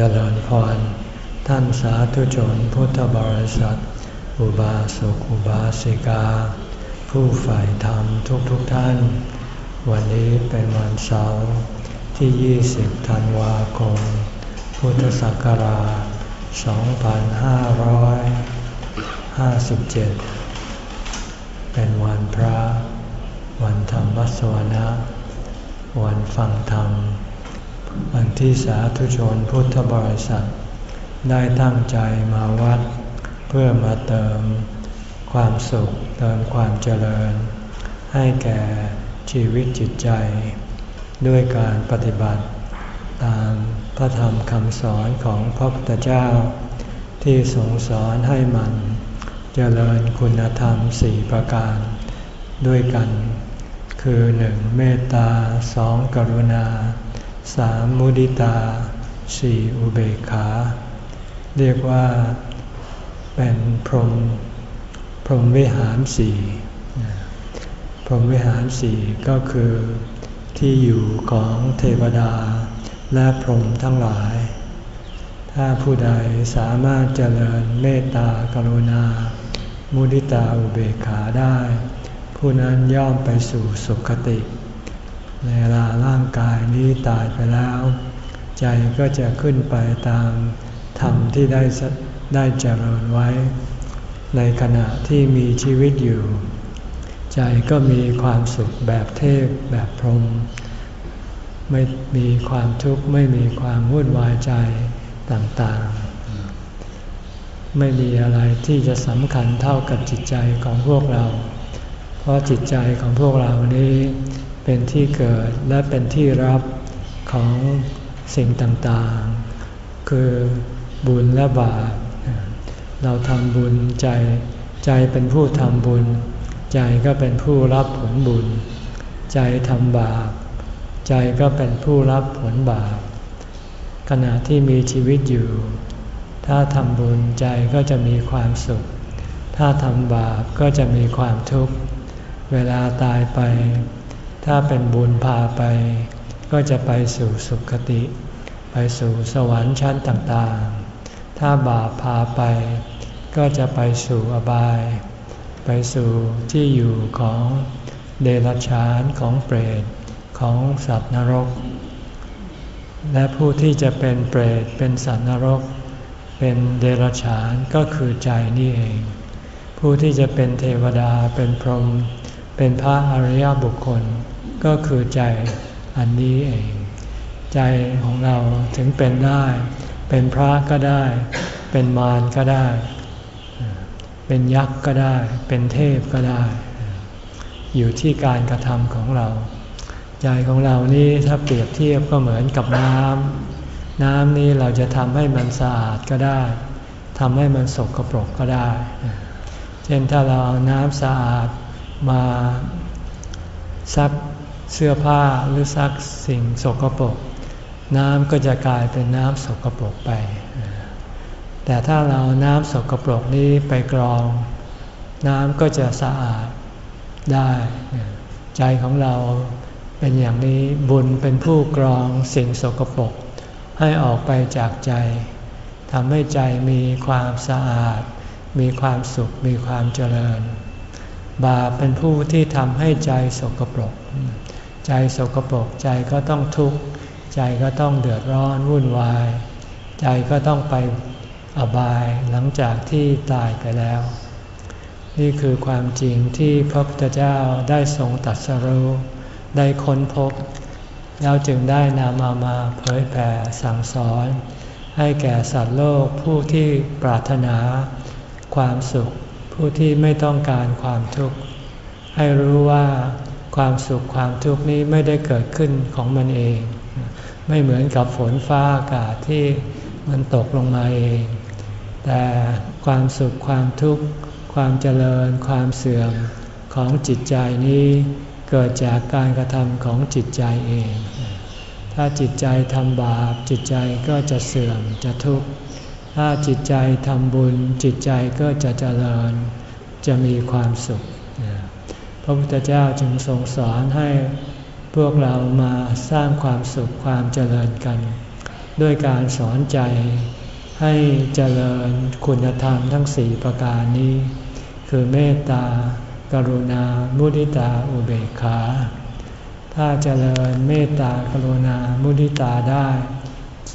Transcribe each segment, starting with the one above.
เจริญพร ท่านสาธุชนพุทธบริษัท อุบาสกอุบาสิกา ผู้ฝ่ายธรรมทุกๆทท่าน วันนี้เป็นวันเสาร์ที่ 20 ธันวาคม พุทธศักราช 2557 เป็นวันพระ วันธรรมวัสวนะ วันฟังธรรม วันที่สาธุชนพุทธบริษัท ได้ตั้งใจมาวัด เพื่อมาเติมความสุขเติมความเจริญ ให้แก่ชีวิตจิตใจ ด้วยการปฏิบัติ ตามพระธรรมคำสอนของพระพุทธเจ้า ที่ทรงสอนให้มันเจริญคุณธรรมสี่ประการ ด้วยกัน คือหนึ่งเมตตาสองกรุณา สามมุดิตาสี่อุเบกขา เรียกว่าเป็นพรหมพรหมวิหารสี่พรหมวิหารสี่ก็คือที่อยู่ของเทวดาและพรหมทั้งหลาย ถ้าผู้ใดสามารถเจริญเมตตากรุณา มุดิตาอุเบกขาได้ ผู้นั้นย่อมไปสู่สุคติ เวลาร่างกายนี้ตายไปแล้ว ใจก็จะขึ้นไปตามธรรมที่ได้ได้เจริญไว้ ในขณะที่มีชีวิตอยู่ ใจก็มีความสุขแบบเทพแบบพรหมไม่มีความทุกข์ไม่มีความวุ่นวายใจต่างๆ ไม่มีอะไรที่จะสำคัญเท่ากับจิตใจของพวกเรา เพราะจิตใจของพวกเรานี้ เป็นที่เกิดและเป็นที่รับของสิ่งต่างๆ คือบุญและบาป เราทำบุญใจ ใจเป็นผู้ทำบุญ ใจก็เป็นผู้รับผลบุญ ใจทำบาป ใจก็เป็นผู้รับผลบาป ขณะที่มีชีวิตอยู่ ถ้าทำบุญใจก็จะมีความสุข ถ้าทำบาปก็จะมีความทุกข์ เวลาตายไป ถ้าเป็นบุญพาไป ก็จะไปสู่สุคติ ไปสู่สวรรค์ชั้นต่างๆ ถ้าบาปพาไป ก็จะไปสู่อบาย ไปสู่ที่อยู่ของเดรัจฉานของเปรตของสัตว์นรก และผู้ที่จะเป็นเปรตเป็นสัตว์นรก เป็นเดรัจฉานก็คือใจนี่เอง ผู้ที่จะเป็นเทวดาเป็นพรหมเป็นพระอริยบุคคล ก็คือใจอันนี้เอง ใจของเราถึงเป็นได้ เป็นพระก็ได้ เป็นมารก็ได้ เป็นยักษ์ก็ได้ เป็นเทพก็ได้ อยู่ที่การกระทำของเรา ใจของเรานี่ถ้าเปรียบเทียบก็เหมือนกับน้ำน้ำนี้เราจะทำให้มันสะอาดก็ได้ทำให้มันสกปรกก็ได้ เช่นถ้าเราเอาน้ำสะอาดมาซัก เสื้อผ้าหรือซักสิ่งสกปรกน้ำก็จะกลายเป็นน้ำสกปรกไป แต่ถ้าเราน้ำสกปรกนี้ไปกรอง น้ำก็จะสะอาดได้ ใจของเราเป็นอย่างนี้บุญเป็นผู้กรองสิ่งสกปรกให้ออกไปจากใจทำให้ใจมีความสะอาด มีความสุข มีความเจริญ บาปเป็นผู้ที่ทำให้ใจสกปรก ใจสกปรกใจก็ต้องทุกข์ใจก็ต้องเดือดร้อนวุ่นวาย ใจก็ต้องไปอบายหลังจากที่ตายไปแล้ว นี่คือความจริงที่พระพุทธเจ้าได้ทรงตัดสรู้ได้ค้นพบ แล้วจึงได้นำเอามาเผยแผ่สั่งสอน ให้แก่สัตว์โลกผู้ที่ปรารถนา ความสุขผู้ที่ไม่ต้องการความทุกข์ให้รู้ว่า ความสุขความทุกข์นี้ไม่ได้เกิดขึ้นของมันเอง ไม่เหมือนกับฝนฟ้าอากาศที่มันตกลงมาเอง แต่ความสุขความทุกข์ ความเจริญ ความเสื่อมของจิตใจนี้เกิดจากการกระทำของจิตใจเอง ถ้าจิตใจทำบาปจิตใจก็จะเสื่อมจะทุกข์ ถ้าจิตใจทำบุญจิตใจก็จะเจริญ จะมีความสุข ระพุทธเจ้าจึงทรงสอนให้พวกเรามาสร้างความสุขความเจริญกัน ด้วยการสอนใจให้เจริญคุณธรรมทั้งสี่ประการนี้ คือเมตตา กรุณา มุทิตา อุเบกขา ถ้าเจริญเมตตากรุณา มุทิตาได้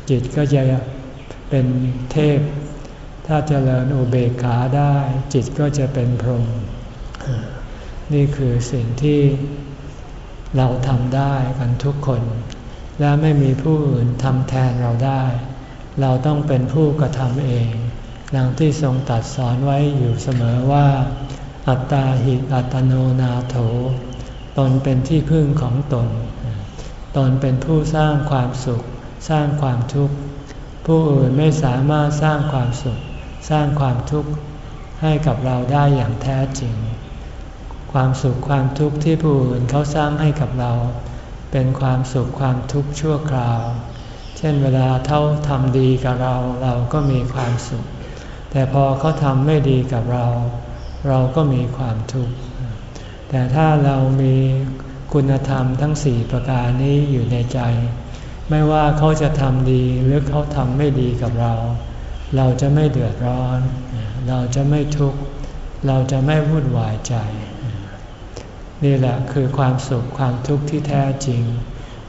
จิตก็จะเป็นเทพ ถ้าเจริญอุเบกขาได้ จิตก็จะเป็นพรหม นี่คือสิ่งที่เราทำได้กันทุกคน และไม่มีผู้อื่นทำแทนเราได้ เราต้องเป็นผู้กระทำเองดังที่ทรงตัดสอนไว้อยู่เสมอว่า อัตตาหิอัตโนนาโถ ตนเป็นที่พึ่งของตน ตนเป็นผู้สร้างความสุข สร้างความทุกข์ ผู้อื่นไม่สามารถสร้างความสุข สร้างความทุกข์ให้กับเราได้อย่างแท้จริง ความสุขความทุกข์ที่ผู้อื่นเขาสร้างให้กับเรา เป็นความสุขความทุกข์ชั่วคราว เช่นเวลาเขาทำดีกับเราเราก็มีความสุข แต่พอเขาทำไม่ดีกับเรา เราก็มีความทุกข์ แต่ถ้าเรามีคุณธรรมทั้งสี่ประการนี้อยู่ในใจ ไม่ว่าเขาจะทำดีหรือเขาทำไม่ดีกับเรา เราจะไม่เดือดร้อน เราจะไม่ทุกข์ เราจะไม่วุ่นวายใจ นี่แหละคือความสุขความทุกข์ที่แท้จริง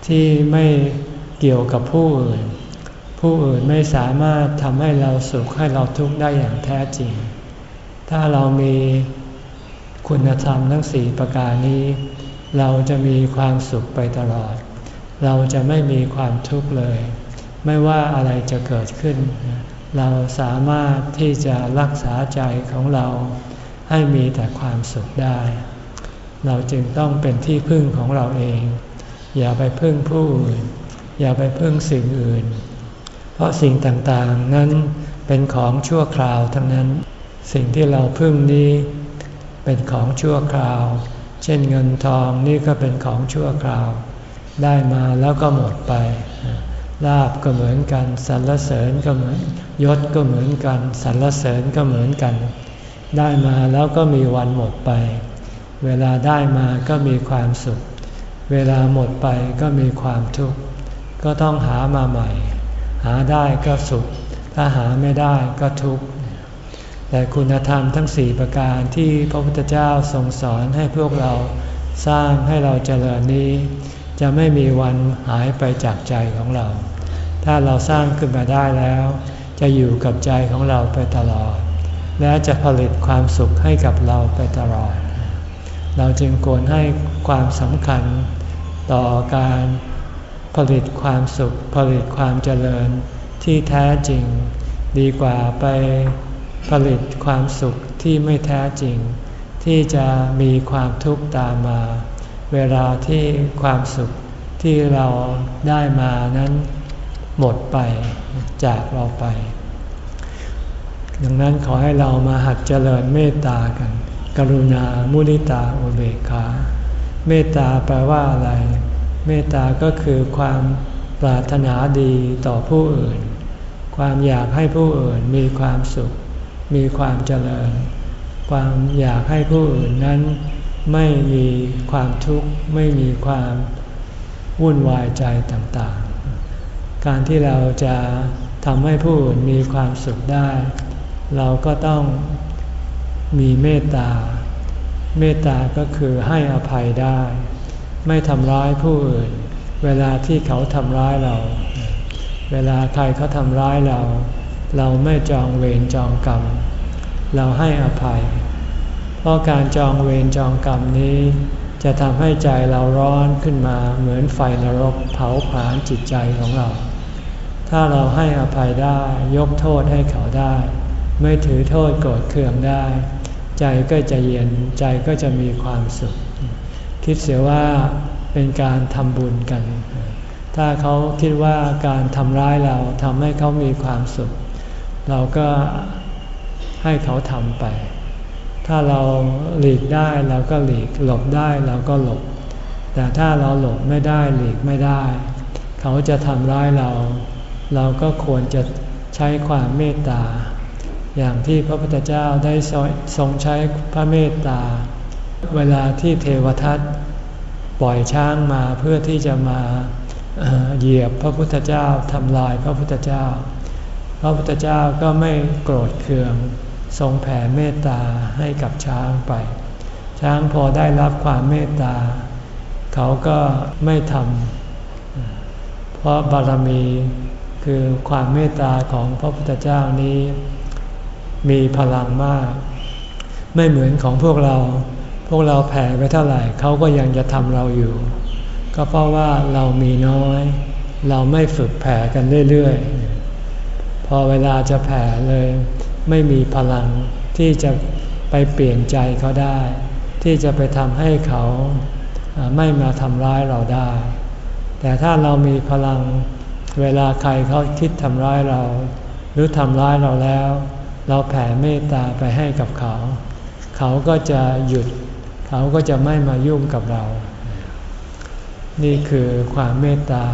ที่ไม่เกี่ยวกับผู้อื่น ผู้อื่นไม่สามารถทำให้เราสุขให้เราทุกข์ได้อย่างแท้จริง ถ้าเรามีคุณธรรมทั้งสี่ประการนี้ เราจะมีความสุขไปตลอด เราจะไม่มีความทุกข์เลย ไม่ว่าอะไรจะเกิดขึ้น เราสามารถที่จะรักษาใจของเราให้มีแต่ความสุขได้ เราจึงต้องเป็นที่พึ่งของเราเอง อย่าไปพึ่งผู้อื่น อย่าไปพึ่งสิ่งอื่น เพราะสิ่งต่างๆนั้นเป็นของชั่วคราวทั้งนั้น สิ่งที่เราพึ่งนี้เป็นของชั่วคราว เช่นเงินทองนี่ก็เป็นของชั่วคราว ได้มาแล้วก็หมดไป ลาบก็เหมือนกันสรรเสริญก็เหมือนยศก็เหมือนกันสรรเสริญก็เหมือนกัน ได้มาแล้วก็มีวันหมดไป เวลาได้มาก็มีความสุข เวลาหมดไปก็มีความทุกข์ ก็ต้องหามาใหม่ หาได้ก็สุข ถ้าหาไม่ได้ก็ทุกข์ แต่คุณธรรมทั้งสี่ประการที่พระพุทธเจ้าทรงสอนให้พวกเราสร้างให้เราเจริญนี้ จะไม่มีวันหายไปจากใจของเรา ถ้าเราสร้างขึ้นมาได้แล้ว จะอยู่กับใจของเราไปตลอด และจะผลิตความสุขให้กับเราไปตลอด เราจึงควรให้ความสำคัญต่อการผลิตความสุข ผลิตความเจริญที่แท้จริง ดีกว่าไปผลิตความสุขที่ไม่แท้จริง ที่จะมีความทุกข์ตามมา เวลาที่ความสุขที่เราได้มานั้นหมดไปจากเราไป ดังนั้นขอให้เรามาหัดเจริญเมตตากัน กรุณา มุนิตาอุเบกขา เมตตาแปลว่าอะไร เมตตาก็คือความปรารถนาดีต่อผู้อื่น ความอยากให้ผู้อื่นมีความสุข มีความเจริญ ความอยากให้ผู้อื่นนั้น ไม่มีความทุกข์ ไม่มีความวุ่นวายใจต่างๆ การที่เราจะทำให้ผู้อื่นมีความสุขได้ เราก็ต้อง มีเมตตา เมตตาก็คือให้อภัยได้ ไม่ทำร้ายผู้อื่น เวลาที่เขาทำร้ายเรา เวลาใครเขาทำร้ายเรา เราไม่จองเวรจองกรรม เราให้อภัย เพราะการจองเวรจองกรรมนี้ จะทำให้ใจเราร้อนขึ้นมาเหมือนไฟนรกเผาผลาญจิตใจของเรา ถ้าเราให้อภัยได้ยกโทษให้เขาได้ ไม่ถือโทษโกรธเคืองได้ ใจก็จะเย็นใจก็จะมีความสุข คิดเสียว่าเป็นการทำบุญกัน ถ้าเขาคิดว่าการทำร้ายเราทำให้เขามีความสุข เราก็ให้เขาทำไป ถ้าเราหลีกได้เราก็หลีกหลบได้เราก็หลบ แต่ถ้าเราหลบไม่ได้หลีกไม่ได้ เขาจะทำร้ายเรา เราก็ควรจะใช้ความเมตตา อย่างที่พระพุทธเจ้าได้ทรงใช้พระเมตตา เวลาที่เทวทัตปล่อยช้างมาเพื่อที่จะมาเหยียบพระพุทธเจ้าทำลายพระพุทธเจ้า พระพุทธเจ้าก็ไม่โกรธเคือง ทรงแผ่เมตตาให้กับช้างไป ช้างพอได้รับความเมตตา เขาก็ไม่ทำเพราะบารมีคือความเมตตาของพระพุทธเจ้านี้ มีพลังมาก ไม่เหมือนของพวกเรา พวกเราแผ่ไปเท่าไหร่เขาก็ยังจะทำเราอยู่ ก็เพราะว่าเรามีน้อย เราไม่ฝึกแผ่กันเรื่อยๆ พอเวลาจะแผ่เลย ไม่มีพลังที่จะไปเปลี่ยนใจเขาได้ ที่จะไปทำให้เขาไม่มาทำร้ายเราได้ แต่ถ้าเรามีพลังเวลาใครเขาคิดทำร้ายเรา หรือทำร้ายเราแล้ว เราแผ่เมตตาไปให้กับเขา เขาก็จะหยุด เขาก็จะไม่มายุ่งกับเรา นี่คือความเมตตา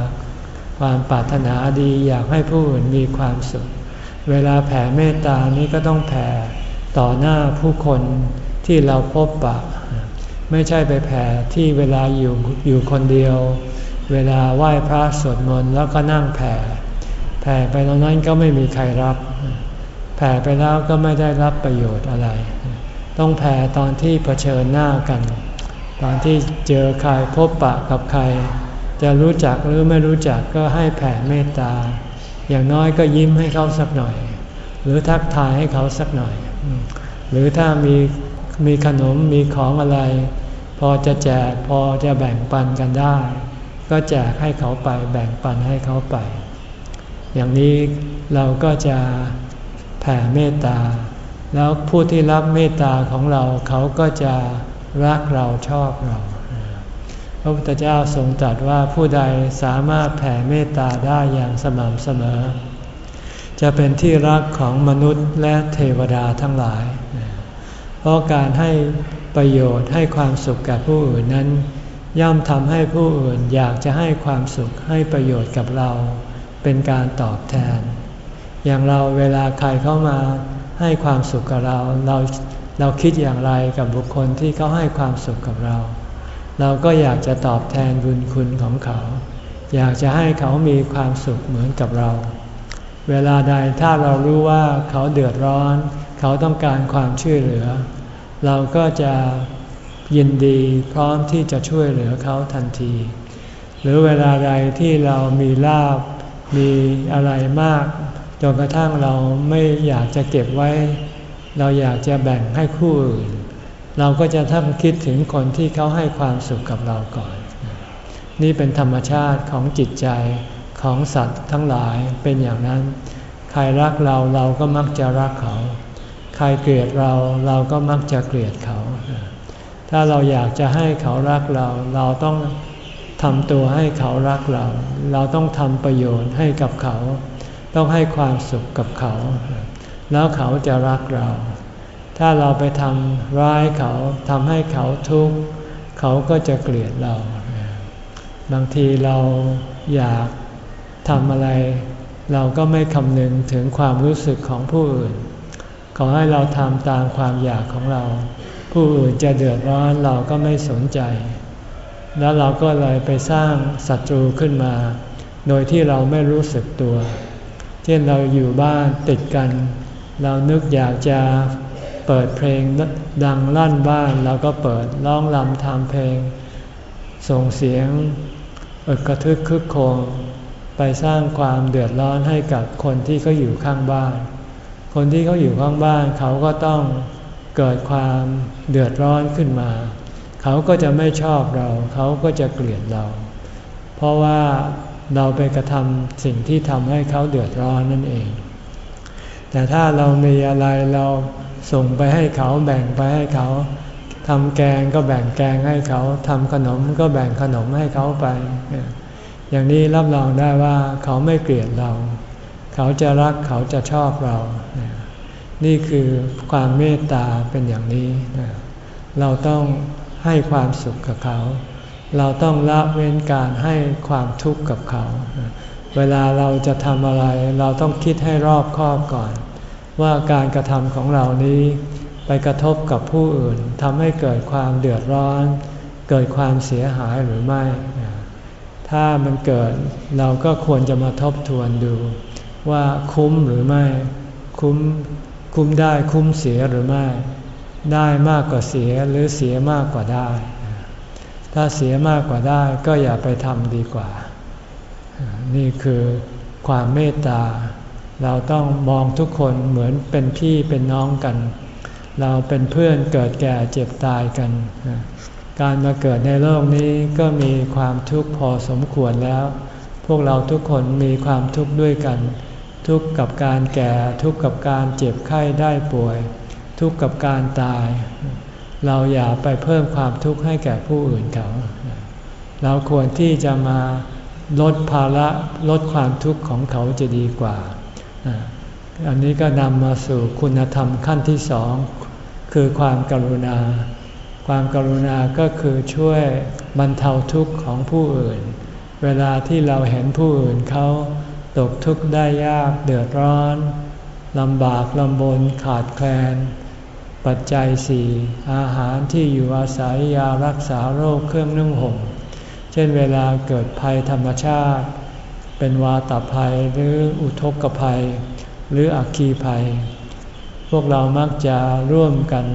ความปรารถนาดีอยากให้ผู้อื่นมีความสุข เวลาแผ่เมตตานี้ก็ต้องแผ่ต่อหน้าผู้คนที่เราพบปะ ไม่ใช่ไปแผ่ที่เวลาอยู่อยู่คนเดียว เวลาไหว้พระสวดมนต์แล้วก็นั่งแผ่ แผ่ไปตอนนั้นก็ไม่มีใครรับ แผ่ไปแล้วก็ไม่ได้รับประโยชน์อะไร ต้องแผ่ตอนที่เผชิญหน้ากัน ตอนที่เจอใครพบปะกับใคร จะรู้จักหรือไม่รู้จักก็ให้แผ่เมตตา อย่างน้อยก็ยิ้มให้เขาสักหน่อย หรือทักทายให้เขาสักหน่อย หรือถ้ามีมีขนมมีของอะไร พอจะแจกพอจะแบ่งปันกันได้ ก็แจกให้เขาไปแบ่งปันให้เขาไป อย่างนี้เราก็จะ แผ่เมตตา แล้วผู้ที่รับเมตตาของเราเขาก็จะรักเราชอบเรา พระพุทธเจ้าทรงตรัสว่าผู้ใดสามารถแผ่เมตตาได้อย่างสม่ำเสมอ จะเป็นที่รักของมนุษย์และเทวดาทั้งหลาย เพราะการให้ประโยชน์ให้ความสุขกับผู้อื่นนั้น ย่อมทำให้ผู้อื่นอยากจะให้ความสุขให้ประโยชน์กับเรา เป็นการตอบแทน อย่างเราเวลาใครเข้ามาให้ความสุขกับเรา เราเราคิดอย่างไรกับบุคคลที่เขาให้ความสุขกับเรา เราก็อยากจะตอบแทนบุญคุณของเขา อยากจะให้เขามีความสุขเหมือนกับเรา เวลาใดถ้าเรารู้ว่าเขาเดือดร้อน เขาต้องการความช่วยเหลือ เราก็จะยินดีพร้อมที่จะช่วยเหลือเขาทันที หรือเวลาใดที่เรามีลาบมีอะไรมาก จนกระทั่งเราไม่อยากจะเก็บไว้ เราอยากจะแบ่งให้คู่อื่น เราก็จะท่าคิดถึงคนที่เขาให้ความสุขกับเราก่อน นี่เป็นธรรมชาติของจิตใจของสัตว์ทั้งหลายเป็นอย่างนั้น ใครรักเราเราก็มักจะรักเขา ใครเกลียดเราเราก็มักจะเกลียดเขา ถ้าเราอยากจะให้เขารักเรา เราต้องทำตัวให้เขารักเรา เราต้องทำประโยชน์ให้กับเขา ต้องให้ความสุขกับเขา แล้วเขาจะรักเรา ถ้าเราไปทำร้ายเขาทำให้เขาทุกข์เขาก็จะเกลียดเรา บางทีเราอยากทำอะไร เราก็ไม่คำนึงถึงความรู้สึกของผู้อื่น ขอให้เราทำตามความอยากของเรา ผู้อื่นจะเดือดร้อนเราก็ไม่สนใจ แล้วเราก็เลยไปสร้างศัตรูขึ้นมา โดยที่เราไม่รู้สึกตัว เช่นเราอยู่บ้านติดกัน เรานึกอยากจะเปิดเพลงดังลั่นบ้านเราก็เปิดร้องลำทำเพลง ส่งเสียงอึกกระทึกคึกโคงไปสร้างความเดือดร้อนให้กับคนที่เขาอยู่ข้างบ้าน คนที่เขาอยู่ข้างบ้านเขาก็ต้องเกิดความเดือดร้อนขึ้นมา เขาก็จะไม่ชอบเรา เขาก็จะเกลียดเรา เพราะว่า เราไปกระทำสิ่งที่ทำให้เขาเดือดร้อนนั่นเอง แต่ถ้าเรามีอะไรเราส่งไปให้เขาแบ่งไปให้เขาทำแกงก็แบ่งแกงให้เขาทำขนมก็แบ่งขนมให้เขาไป อย่างนี้รับรองได้ว่าเขาไม่เกลียดเรา เขาจะรักเขาจะชอบเรา นี่คือความเมตตาเป็นอย่างนี้ เราต้องให้ความสุขกับเขา เราต้องละเว้นการให้ความทุกข์กับเขา เวลาเราจะทำอะไร เราต้องคิดให้รอบคอบก่อน ว่าการกระทำของเรานี้ไปกระทบกับผู้อื่นทำให้เกิดความเดือดร้อน เกิดความเสียหายหรือไม่ ถ้ามันเกิดเราก็ควรจะมาทบทวนดู ว่าคุ้มหรือไม่ คุ้มคุ้มได้คุ้มเสียหรือไม่ ได้มากกว่าเสียหรือเสียมากกว่าได้ ถ้าเสียมากกว่าได้ก็อย่าไปทำดีกว่า นี่คือความเมตตา เราต้องมองทุกคนเหมือนเป็นพี่เป็นน้องกัน เราเป็นเพื่อนเกิดแก่เจ็บตายกัน การมาเกิดในโลกนี้ก็มีความทุกข์พอสมควรแล้ว พวกเราทุกคนมีความทุกข์ด้วยกัน ทุกข์กับการแก่ ทุกข์กับการเจ็บไข้ได้ป่วย ทุกข์กับการตาย เราอย่าไปเพิ่มความทุกข์ให้แก่ผู้อื่นเขา เราควรที่จะมาลดภาระลดความทุกข์ของเขาจะดีกว่า อันนี้ก็นำมาสู่คุณธรรมขั้นที่สอง คือความกรุณา ความกรุณาก็คือช่วยบรรเทาทุกข์ของผู้อื่น เวลาที่เราเห็นผู้อื่นเขาตกทุกข์ได้ยากเดือดร้อนลำบากลำบนขาดแคลน ปัจจัยสี่อาหารที่อยู่อาศัยยารักษาโรคเครื่องนึ่งห่ม เช่นเวลาเกิดภัยธรรมชาติ เป็นวาตภัยหรืออุทกภัย หรืออัคคีภัย พวกเรามักจะร่วมกัน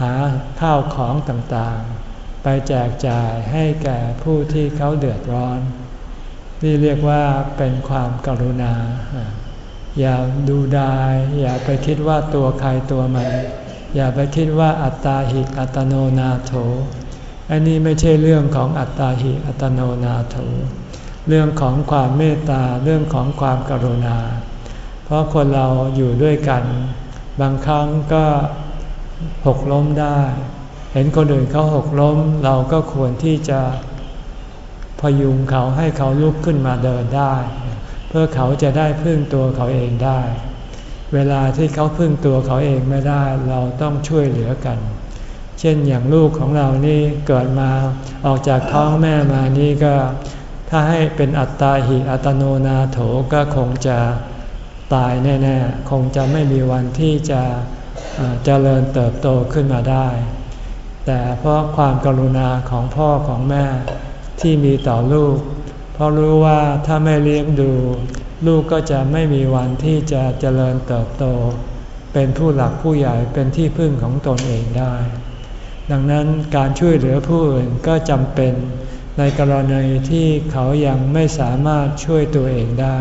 หาข้าวของต่างๆ ไปแจกจ่ายให้แก่ผู้ที่เขาเดือดร้อน นี่เรียกว่าเป็นความกรุณา อย่าดูดาย อย่าไปคิดว่าตัวใครตัวมัน อย่าไปคิดว่าอัตตาหิอัตโนนาโถ อันนี้ไม่ใช่เรื่องของอัตตาหิอัตโนนาโถ เรื่องของความเมตตาเรื่องของความกรุณา เพราะคนเราอยู่ด้วยกัน บางครั้งก็หกล้มได้ เห็นคนอื่นเขาหกล้ม เราก็ควรที่จะพยุงเขาให้เขาลุกขึ้นมาเดินได้ เพื่อเขาจะได้พึ่งตัวเขาเองได้ เวลาที่เขาพึ่งตัวเขาเองไม่ได้เราต้องช่วยเหลือกัน เช่นอย่างลูกของเรานี่เกิดมาออกจากท้องแม่มานี่ก็ถ้าให้เป็นอัตตาหิอัตโนนาโถก็คงจะตายแน่ๆ คงจะไม่มีวันที่จะเจริญเติบโตขึ้นมาได้ แต่เพราะความกรุณาของพ่อของแม่ที่มีต่อลูก เพราะรู้ว่าถ้าไม่เลี้ยงดู ลูกก็จะไม่มีวันที่จะเจริญเติบโต เป็นผู้หลักผู้ใหญ่เป็นที่พึ่งของตนเองได้ ดังนั้นการช่วยเหลือผู้อื่นก็จำเป็นในกรณีที่เขายังไม่สามารถช่วยตัวเองได้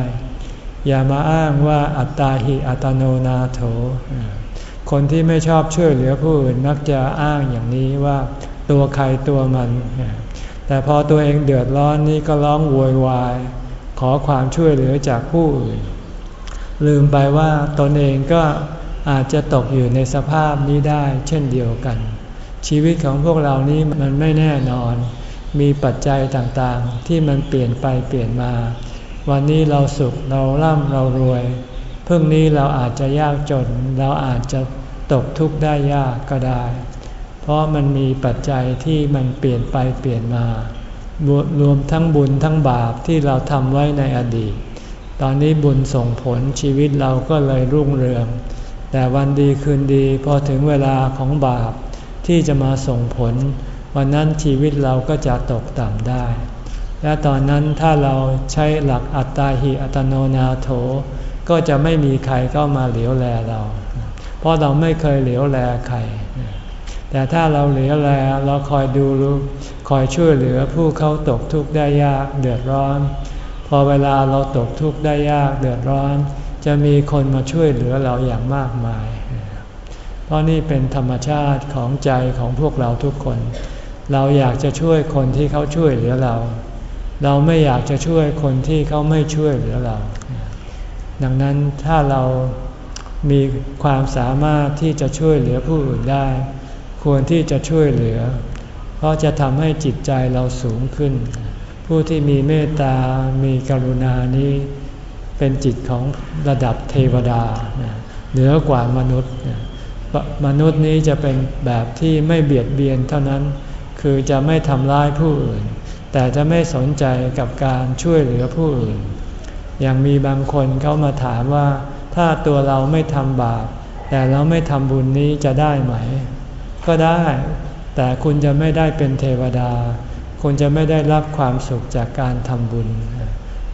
อย่ามาอ้างว่าอัตตาหิอัตโนนาโถ คนที่ไม่ชอบช่วยเหลือผู้อื่นมักจะอ้างอย่างนี้ว่าตัวใครตัวมัน แต่พอตัวเองเดือดร้อนนี่ก็ร้องโวยวาย ขอความช่วยเหลือจากผู้อื่น ลืมไปว่าตนเองก็อาจจะตกอยู่ในสภาพนี้ได้เช่นเดียวกัน ชีวิตของพวกเรานี้มันไม่แน่นอน มีปัจจัยต่างๆ ที่มันเปลี่ยนไปเปลี่ยนมา วันนี้เราสุขเราร่ำเรารวยพรุ่งนี้เราอาจจะยากจน เราอาจจะตกทุกข์ได้ยากก็ได้ เพราะมันมีปัจจัยที่มันเปลี่ยนไปเปลี่ยนมา รวมทั้งบุญทั้งบาปที่เราทำไว้ในอดีต ตอนนี้บุญส่งผลชีวิตเราก็เลยรุ่งเรือง แต่วันดีคืนดีพอถึงเวลาของบาปที่จะมาส่งผล วันนั้นชีวิตเราก็จะตกต่ำได้ และตอนนั้นถ้าเราใช้หลักอัตตาหิอัตโนนาโถ ก็จะไม่มีใครเข้ามาเหลียวแลเรา เพราะเราไม่เคยเหลียวแลใคร แต่ถ้าเราเหลือแลเราคอยดูรู้คอยช่วยเหลือผู้เขาตกทุกข์ได้ยากเดือดร้อน พอเวลาเราตกทุกข์ได้ยากเดือดร้อน จะมีคนมาช่วยเหลือเราอย่างมากมาย เพราะนี่เป็นธรรมชาติของใจของพวกเราทุกคน เราอยากจะช่วยคนที่เขาช่วยเหลือเรา เราไม่อยากจะช่วยคนที่เขาไม่ช่วยเหลือเรา ดังนั้นถ้าเรามีความสามารถที่จะช่วยเหลือผู้อื่นได้ ควรที่จะช่วยเหลือ เพราะจะทำให้จิตใจเราสูงขึ้น ผู้ที่มีเมตตา มีกรุณานี้ เป็นจิตของระดับเทวดา เหนือกว่ามนุษย์ มนุษย์นี้จะเป็นแบบที่ไม่เบียดเบียนเท่านั้น คือจะไม่ทำร้ายผู้อื่น แต่จะไม่สนใจกับการช่วยเหลือผู้อื่น อย่างมีบางคนเขามาถามว่า ถ้าตัวเราไม่ทำบาป แต่เราไม่ทำบุญนี้จะได้ไหม ก็ได้ แต่คุณจะไม่ได้เป็นเทวดา คุณจะไม่ได้รับความสุขจากการทำบุญ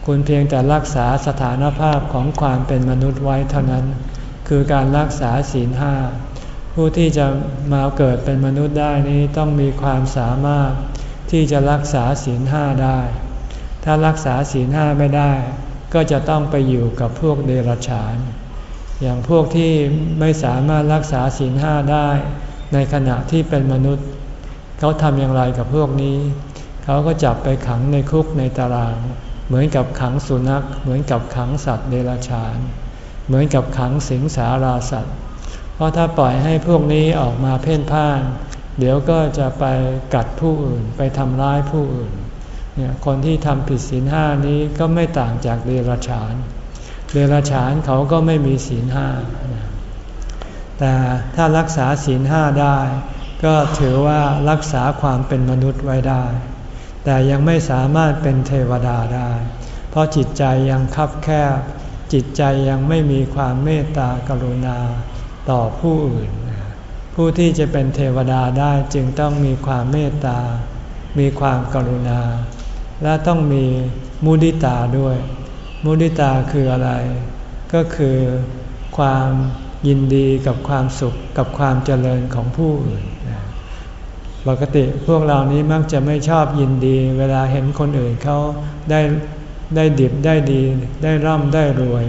คุณเพียงแต่รักษาสถานภาพของความเป็นมนุษย์ไว้เท่านั้น คือการรักษาศีลห้าผู้ที่จะมาเกิดเป็นมนุษย์ได้นี้ต้องมีความสามารถที่จะรักษาศีลห้าได้ ถ้ารักษาศีลห้าไม่ได้ ก็จะต้องไปอยู่กับพวกเดรัจฉาน อย่างพวกที่ไม่สามารถรักษาศีลห้าได้ ในขณะที่เป็นมนุษย์ เขาทำอย่างไรกับพวกนี้ เขาก็จับไปขังในคุกในตาราง เหมือนกับขังสุนัข เหมือนกับขังสัตว์เดรัจฉาน เหมือนกับขังสิงสาราสัตว์ เพราะถ้าปล่อยให้พวกนี้ออกมาเพ่นพ่าน เดี๋ยวก็จะไปกัดผู้อื่น ไปทำร้ายผู้อื่นเนี่ยคนที่ทำผิดศีลห้านี้ก็ไม่ต่างจากเดรัจฉาน เดรัจฉานเขาก็ไม่มีศีลห้า แต่ถ้ารักษาศีลห้าได้ ก็ถือว่ารักษาความเป็นมนุษย์ไว้ได้ แต่ยังไม่สามารถเป็นเทวดาได้ เพราะจิตใจยังคับแคบ จิตใจยังไม่มีความเมตตากรุณาต่อผู้อื่น ผู้ที่จะเป็นเทวดาได้จึงต้องมีความเมตตา มีความกรุณา และต้องมีมุดิตาด้วย มุดิตาคืออะไร ก็คือความ ยินดีกับความสุขกับความเจริญของผู้อื่นปกติพวกเรานี้มักจะไม่ชอบยินดี เวลาเห็นคนอื่นเขาได้ได้ดิบได้ดี ได้ร่ำได้รวย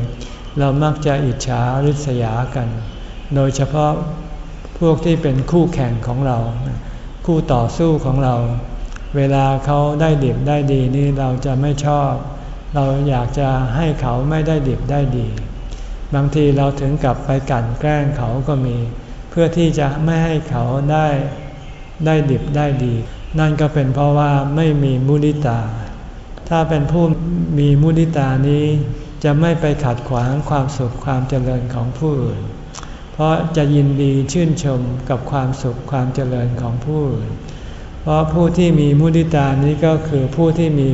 เรามักจะอิจฉาริษยากัน โดยเฉพาะพวกที่เป็นคู่แข่งของเรา คู่ต่อสู้ของเรา เวลาเขาได้ดิบได้ดีนี่เราจะไม่ชอบ เราอยากจะให้เขาไม่ได้ดิบได้ดี บางทีเราถึงกับไปกั่นแกล้งเขาก็มี เพื่อที่จะไม่ให้เขาได้ได้ดิบได้ดี นั่นก็เป็นเพราะว่าไม่มีมุนิตา ถ้าเป็นผู้มีมุนิตานี้ จะไม่ไปขัดขวางความสุขความเจริญของผู้อื่น เพราะจะยินดีชื่นชมกับความสุขความเจริญของผู้อื่น เพราะผู้ที่มีมุติตานี้ก็คือผู้ที่มี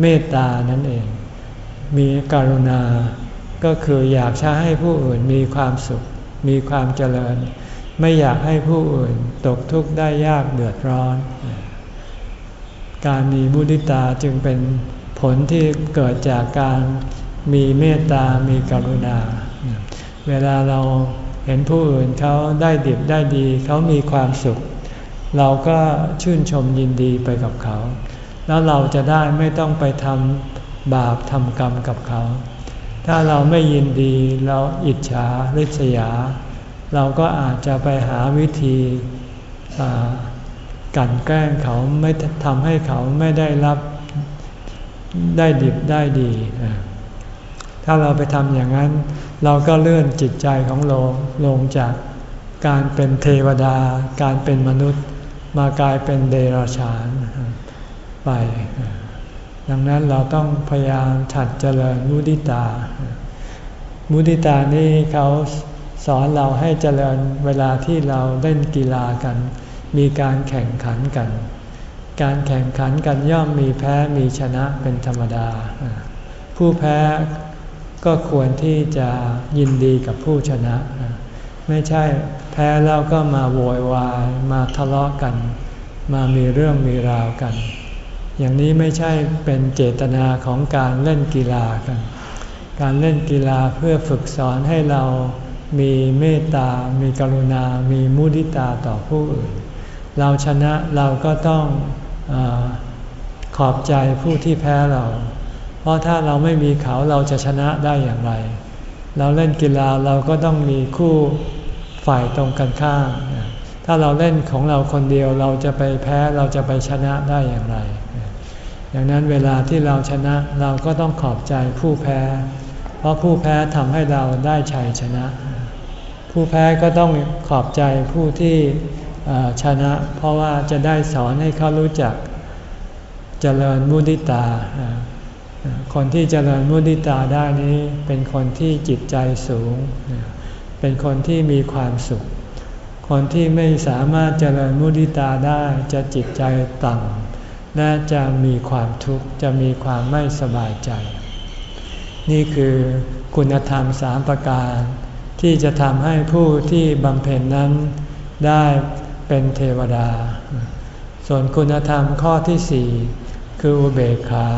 เมตตานั่นเอง มีกรุณา ก็คืออยากจะให้ผู้อื่นมีความสุข มีความเจริญ ไม่อยากให้ผู้อื่นตกทุกข์ได้ยากเดือดร้อน การมีมุติตาจึงเป็นผลที่เกิดจากการมีเมตตา มีกรุณา เวลาเราเห็นผู้อื่นเขาได้ดิบได้ดี เขามีความสุข เราก็ชื่นชมยินดีไปกับเขา แล้วเราจะได้ไม่ต้องไปทำบาปทำกรรมกับเขา ถ้าเราไม่ยินดีเราอิจฉาริษยา เราก็อาจจะไปหาวิธีกันแกล้งเขาไม่ทำให้เขาไม่ได้รับได้ดิบได้ดี ถ้าเราไปทำอย่างนั้น เราก็เลื่อนจิตใจของเราลงจากการเป็นเทวดา การเป็นมนุษย์ มากลายเป็นเดรัจฉานไป ดังนั้นเราต้องพยายามถัดเจริญมุติตา มุติตานี่เขาสอนเราให้เจริญเวลาที่เราเล่นกีฬากัน มีการแข่งขันกัน การแข่งขันกันย่อมมีแพ้มีชนะเป็นธรรมดา ผู้แพ้ก็ควรที่จะยินดีกับผู้ชนะ ไม่ใช่แพ้แล้วก็มาโวยวายมาทะเลาะกัน มามีเรื่องมีราวกัน อย่างนี้ไม่ใช่เป็นเจตนาของการเล่นกีฬากัน การเล่นกีฬาเพื่อฝึกสอนให้เรามีเมตตา มีกรุณา มีมุทิตาต่อผู้อื่น เราชนะเราก็ต้องอขอบใจผู้ที่แพ้เรา เพราะถ้าเราไม่มีเขาเราจะชนะได้อย่างไร เราเล่นกีฬาเราก็ต้องมีคู่ฝ่ายตรงกันข้าม ถ้าเราเล่นของเราคนเดียวเราจะไปแพ้เราจะไปชนะได้อย่างไร ดังนั้นเวลาที่เราชนะเราก็ต้องขอบใจผู้แพ้ เพราะผู้แพ้ทำให้เราได้ชัยชนะ ผู้แพ้ก็ต้องขอบใจผู้ที่ชนะ เพราะว่าจะได้สอนให้เขารู้จักเจริญมุติตา คนที่เจริญมุติตาได้นี้เป็นคนที่จิตใจสูง เป็นคนที่มีความสุข คนที่ไม่สามารถเจริญมุติตาได้จะจิตใจต่ำ และจะมีความทุกข์จะมีความไม่สบายใจ นี่คือคุณธรรมสามประการ ที่จะทำให้ผู้ที่บำเพ็ญนั้นได้เป็นเทวดา ส่วนคุณธรรมข้อที่สี่คืออุเบกขา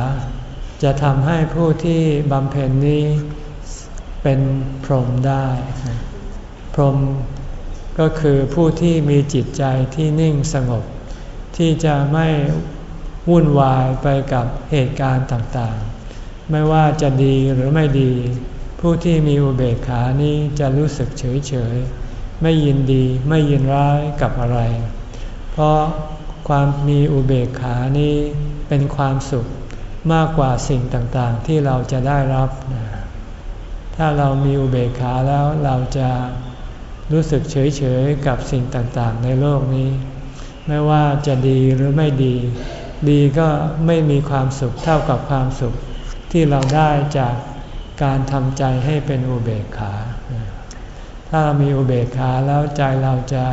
จะทำให้ผู้ที่บำเพ็ญนี้เป็นพรหมได้ พรหมก็คือผู้ที่มีจิตใจที่นิ่งสงบ ที่จะไม่ วุ่นวายไปกับเหตุการณ์ต่างๆ ไม่ว่าจะดีหรือไม่ดี ผู้ที่มีอุเบกขานี้จะรู้สึกเฉยๆ ไม่ยินดีไม่ยินร้ายกับอะไร เพราะความมีอุเบกขานี้เป็นความสุขมากกว่าสิ่งต่างๆ ที่เราจะได้รับ ถ้าเรามีอุเบกขาแล้วเราจะรู้สึกเฉยๆ กับสิ่งต่างๆ ในโลกนี้ ไม่ว่าจะดีหรือไม่ดี ดีก็ไม่มีความสุขเท่ากับความสุขที่เราได้จากการทำใจให้เป็นอุเบกขา ถ้าเรามีอุเบกขาแล้วใจเราจะ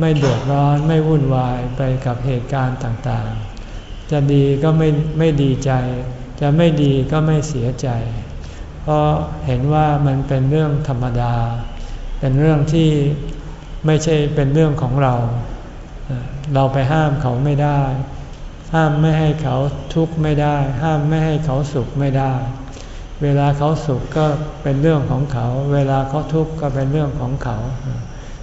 ไม่เดือดร้อนไม่วุ่นวายไปกับเหตุการณ์ต่างๆ จะดีก็ไม่ไม่ดีใจ จะไม่ดีก็ไม่เสียใจ เพราะเห็นว่ามันเป็นเรื่องธรรมดา เป็นเรื่องที่ไม่ใช่เป็นเรื่องของเรา เราไปห้ามเขาไม่ได้ ห้ามไม่ให้เขาทุกข์ไม่ได้ ห้ามไม่ให้เขาสุขไม่ได้ เวลาเขาสุขก็เป็นเรื่องของเขา เวลาเขาทุกข์ก็เป็นเรื่องของเขา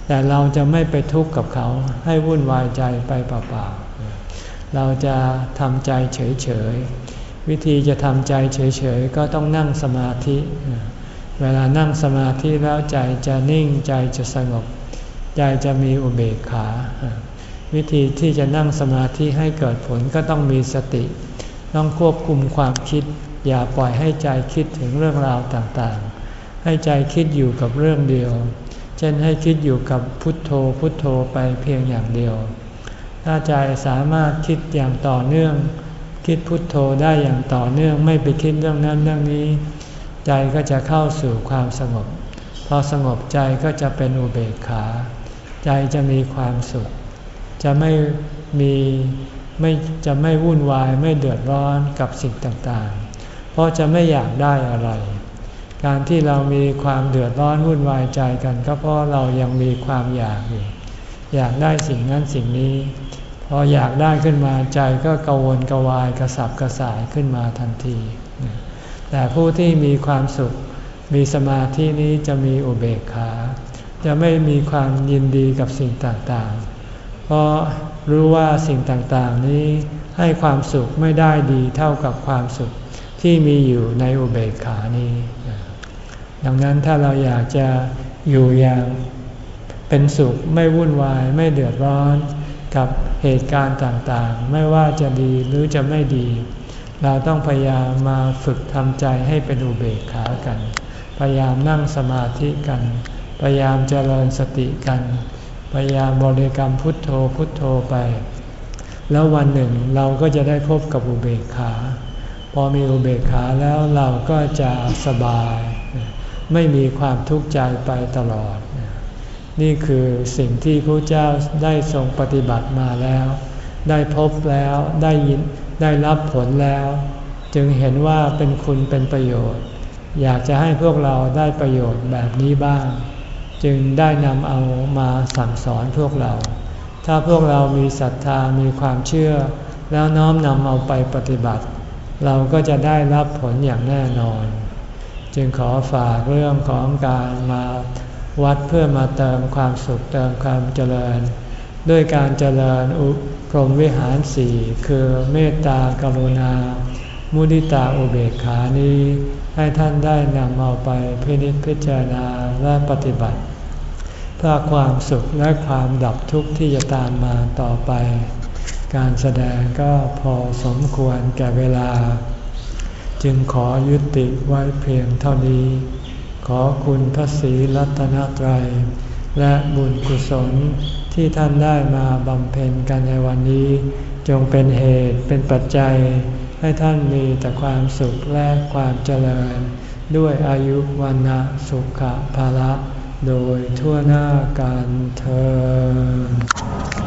แต่เราจะไม่ไปทุกข์กับเขาให้วุ่นวายใจไปเปล่าๆเราจะทำใจเฉยๆวิธีจะทำใจเฉยๆก็ต้องนั่งสมาธิ เวลานั่งสมาธิแล้วใจจะนิ่งใจจะสงบ ใจจะมีอุเบกขา วิธีที่จะนั่งสมาธิให้เกิดผลก็ต้องมีสติ ต้องควบคุมความคิด อย่าปล่อยให้ใจคิดถึงเรื่องราวต่างๆ ให้ใจคิดอยู่กับเรื่องเดียว เช่นให้คิดอยู่กับพุทโธพุทโธไปเพียงอย่างเดียว ถ้าใจสามารถคิดอย่างต่อเนื่อง คิดพุทโธได้อย่างต่อเนื่องไม่ไปคิดเรื่องนั้นเรื่องนี้ ใจก็จะเข้าสู่ความสงบ พอสงบใจก็จะเป็นอุเบกขา ใจจะมีความสุข จะไม่มีไม่จะไม่วุ่นวายไม่เดือดร้อนกับสิ่งต่างๆ เพราะจะไม่อยากได้อะไร การที่เรามีความเดือดร้อนวุ่นวายใจกันก็เพราะเรายังมีความอยากอยู่ อยากได้สิ่งนั้นสิ่งนี้ พออยากได้ขึ้นมาใจก็กังวลกวายกระสับกระส่ายขึ้นมาทันที แต่ผู้ที่มีความสุข มีสมาธินี้จะมีอุเบกขา จะไม่มีความยินดีกับสิ่งต่างๆ เพราะรู้ว่าสิ่งต่างๆนี้ให้ความสุขไม่ได้ดีเท่ากับความสุขที่มีอยู่ในอุเบกขานี้ ดังนั้นถ้าเราอยากจะอยู่อย่างเป็นสุขไม่วุ่นวายไม่เดือดร้อนกับเหตุการณ์ต่างๆ ไม่ว่าจะดีหรือจะไม่ดี เราต้องพยายามมาฝึกทำใจให้เป็นอุเบกขากัน พยายามนั่งสมาธิกัน พยายามเจริญสติกัน พยายามบริกรรมพุทโธพุทโธไป แล้ววันหนึ่งเราก็จะได้พบกับอุเบกขา พอมีอุเบกขาแล้วเราก็จะสบาย ไม่มีความทุกข์ใจไปตลอด นี่คือสิ่งที่พระเจ้าได้ทรงปฏิบัติมาแล้ว ได้พบแล้วได้ยินได้รับผลแล้ว จึงเห็นว่าเป็นคุณเป็นประโยชน์ อยากจะให้พวกเราได้ประโยชน์แบบนี้บ้าง จึงได้นำเอามาสั่งสอนพวกเรา ถ้าพวกเรามีศรัทธามีความเชื่อ แล้วน้อมนำเอาไปปฏิบัติ เราก็จะได้รับผลอย่างแน่นอน จึงขอฝากเรื่องของการมาวัดเพื่อมาเติมความสุขเติมความเจริญ ด้วยการเจริญอุพรมวิหารสี่คือเมตตากรุณา มุดิตาอุเบกขานี้ ให้ท่านได้นำเอาไปพินิจพิจารณาและปฏิบัติ เพื่อความสุขและความดับทุกข์ที่จะตามมาต่อไป การแสดงก็พอสมควรแก่เวลา จึงขอยุติไว้เพียงเท่านี้ ขอคุณพระศรีรัตนตรัย และบุญกุศลที่ท่านได้มาบำเพ็ญกันในวันนี้ จงเป็นเหตุเป็นปัจจัย ให้ท่านมีแต่ความสุขและความเจริญ ด้วยอายุวันนะสุขภาละ โดยทั่วหน้ากันเธอ